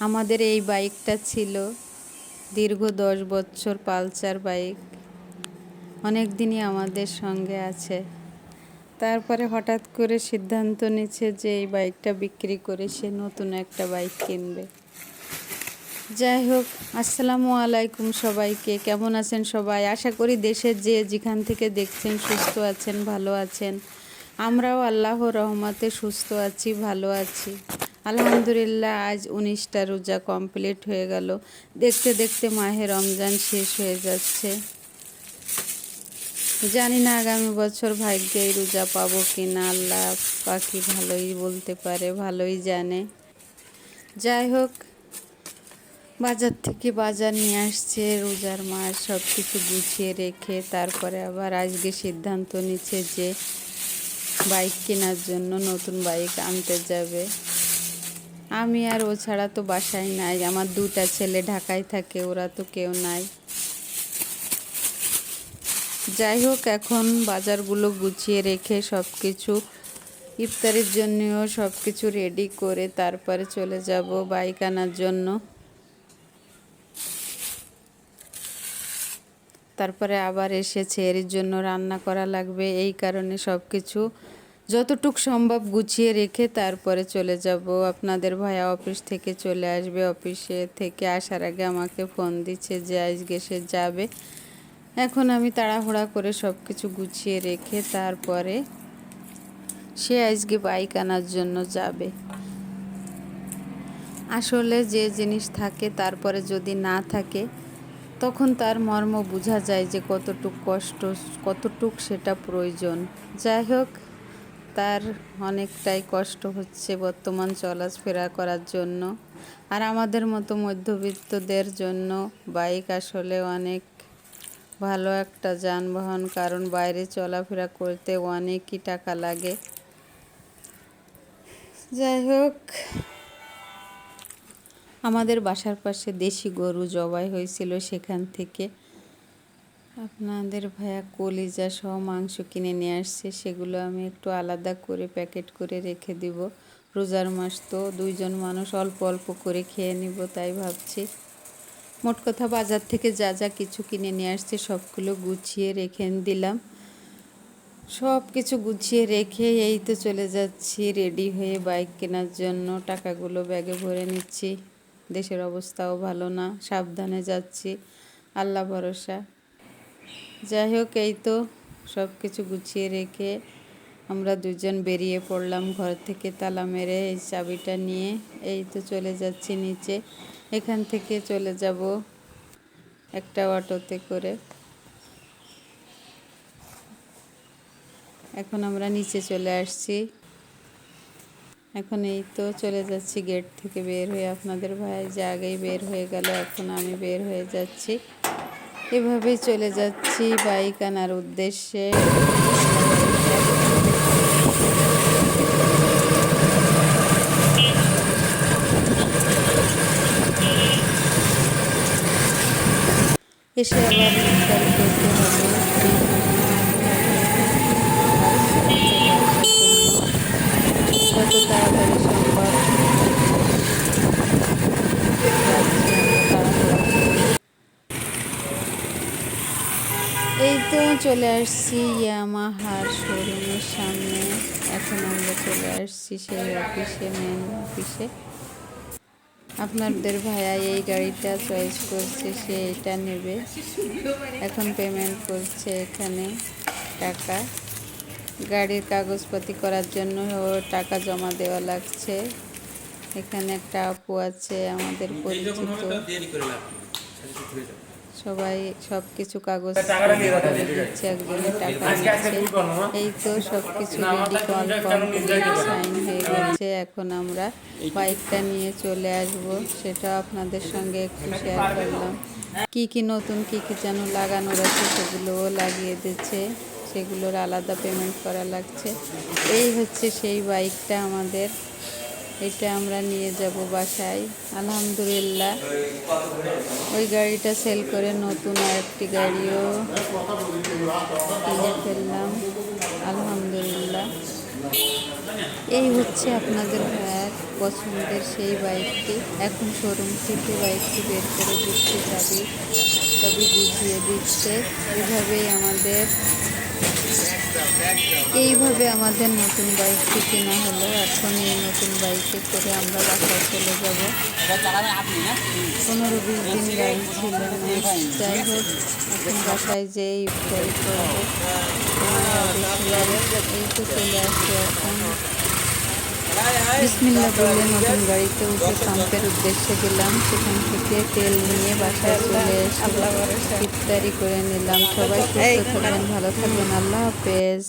আমাদের এই বাইকটা ছিল দীর্ঘ দশ বছর পালসার বাইক। অনেক দিনই আমাদের সঙ্গে আছে। তারপরে হঠাৎ করে সিদ্ধান্ত নিচ্ছে যে এই বাইকটা বিক্রি করে সে নতুন একটা বাইক কিনবে। যাই হোক, আসসালামু আলাইকুম সবাইকে। কেমন আছেন সবাই? আশা করি দেশের যে যেখান থেকে দেখছেন সুস্থ আছেন, ভালো আছেন। আমরাও আল্লাহ রহমাতে সুস্থ আছি, ভালো আছি। আলহামদুলিল্লাহ, আজ উনিশটা রোজা কমপ্লিট হয়ে গেল। দেখতে দেখতে মাহে রমজান শেষ হয়ে যাচ্ছে। জানি না আগামী বছর ভাগ্যে এই রোজা পাবো কি না আল্লাহ পাখি ভালোই বলতে পারে, ভালোই জানে। যাই হোক, বাজার থেকে বাজার নিয়ে আসছে, রোজার মাস সব কিছু গুছিয়ে রেখে তারপরে আবার আজকে সিদ্ধান্ত নিচ্ছে যে বাইক কেনার জন্য নতুন বাইক আনতে যাবে। আমি আর ও ছাড়া তো বাসায় নাই। আমার দুটা ছেলে ঢাকায় থাকে, ওরা তো কেউ নাই। যাই হোক, এখন বাজারগুলো গুছিয়ে রেখে সব কিছু ইফতারের জন্যও সব কিছু রেডি করে তারপরে চলে যাব বাইক আনার জন্য। তারপরে আবার এসে এর জন্য রান্না করা লাগবে। এই কারণে সব কিছু যতটুক সম্ভব গুছিয়ে রেখে তারপরে চলে যাব। আপনাদের ভাইয়া অফিস থেকে চলে আসবে। অফিসে থেকে আসার আগে আমাকে ফোন দিচ্ছে যে আজকে সে যাবে। এখন আমি তাড়াহুড়া করে সব কিছু গুছিয়ে রেখে তারপরে সে আজকে বাইক আনার জন্য যাবে। আসলে যে জিনিস থাকে, তারপরে যদি না থাকে, তখন তার মর্ম বোঝা যায় যে কতটুক কষ্ট, কতটুক সেটা প্রয়োজন। যাই হোক তার অনেকটাই কষ্ট হচ্ছে বর্তমান চলাফেরা করার জন্য। আর আমাদের মতো মধ্যবিত্তদের জন্য বাইক আসলে অনেক ভালো একটা যানবাহন, কারণ বাইরে চলাফেরা করতে অনেকই টাকা লাগে। যাই হোক, আমাদের বাসার পাশে দেশি গরু জবাই হয়েছিল সেখান থেকে। আপনাদের ভাইয়া কলিজা সহ মাংস কিনে নিয়ে আসছে, সেগুলো আমি একটু আলাদা করে প্যাকেট করে রেখে দিব। রোজার মাস তো দুইজন মানুষ অল্প অল্প করে খেয়ে নিব, তাই ভাবছি। মোট কথা বাজার থেকে যা যা কিছু কিনে নিয়ে আসছে, সবগুলো গুছিয়ে রেখে দিলাম। সব কিছু গুছিয়ে রেখে এই তো চলে যাচ্ছি, রেডি হয়ে বাইক কেনার জন্য টাকাগুলো ব্যাগে ভরে নিচ্ছি। দেশের অবস্থাও ভালো না, সাবধানে যাচ্ছি। আল্লাহ ভরসা। যাই হোক, এই তো সব কিছু গুছিয়ে রেখে আমরা দুজন বেরিয়ে পড়লাম ঘর থেকে তালা মেরে এই চাবিটা নিয়ে। এই তো চলে যাচ্ছি নিচে। এখান থেকে চলে যাব একটা অটোতে করে। এখন আমরা নিচে চলে আসছি। এখন এই তো চলে যাচ্ছি গেট থেকে বের হয়ে। আপনাদের ভাই যে আগেই বের হয়ে গেল, এখন আমি বের হয়ে যাচ্ছি। এভাবেই চলে যাচ্ছি বাইক আনার উদ্দেশ্যে। এসে আবার তাড়াতাড়ি সম্ভব এই তো চলে আসছি ইয়ামাহার শোরুমের সামনে। এখন আমরা চলে আসছি সেই অফিসে মেন অফিসে। আপনাদের ভাইয়া এই গাড়িটা চয়েস করছে সে এটা নেবে। এখন পেমেন্ট করছে এখানে টাকা। গাড়ির কাগজপাতি করার জন্য টাকা জমা দেওয়া লাগছে। এখানে একটা আপু আছে আমাদের পরিচিত। সবাই সব কিছু কাগজ দিচ্ছে একজনের টাকা নিচ্ছে এই তো সব কিছু রেডি কনফার্ম সাইন হয়ে গেছে এখন আমরা বাইকটা নিয়ে চলে আসব। সেটা আপনাদের সঙ্গে একটু শেয়ার করলাম। কি কি নতুন কি কি যেন লাগানোর আছে সেগুলোও লাগিয়ে দিচ্ছে। সেগুলোর আলাদা পেমেন্ট করা লাগছে। এই হচ্ছে সেই বাইকটা আমাদের। এটা আমরা নিয়ে যাব বাসায়। আলহামদুলিল্লাহ। ওই গাড়িটা সেল করে নতুন আরেকটি গাড়িও কিনে ফেললাম। আলহামদুলিল্লাহ। এই হচ্ছে আপনাদের ভাইয়ার পছন্দের সেই বাইকটি এখন শোরুম থেকে বাইকটি বের করে দিচ্ছে চাবি চাবি বুঝিয়ে দিচ্ছে। এভাবেই আমাদের এইভাবে আমাদের নতুন বাইকটি কেনা হলো। এখন এই নতুন বাইকে করে আমরা বাসায় চলে যাব। পনেরো বিশ দিন গাড়ি ছিল যাই হোক, এখন বাসায় যে এই তো চলে আসছে এখন। বিসমিল্লা বলে নতুন গাড়িতে উঠে পাম্পের উদ্দেশ্যে গেলাম। সেখান থেকে তেল নিয়ে বাসায় চলে এসে ইফতারি করে নিলাম। সবাই সুস্থ থাকবেন, ভালো থাকবেন। আল্লাহ হাফেজ।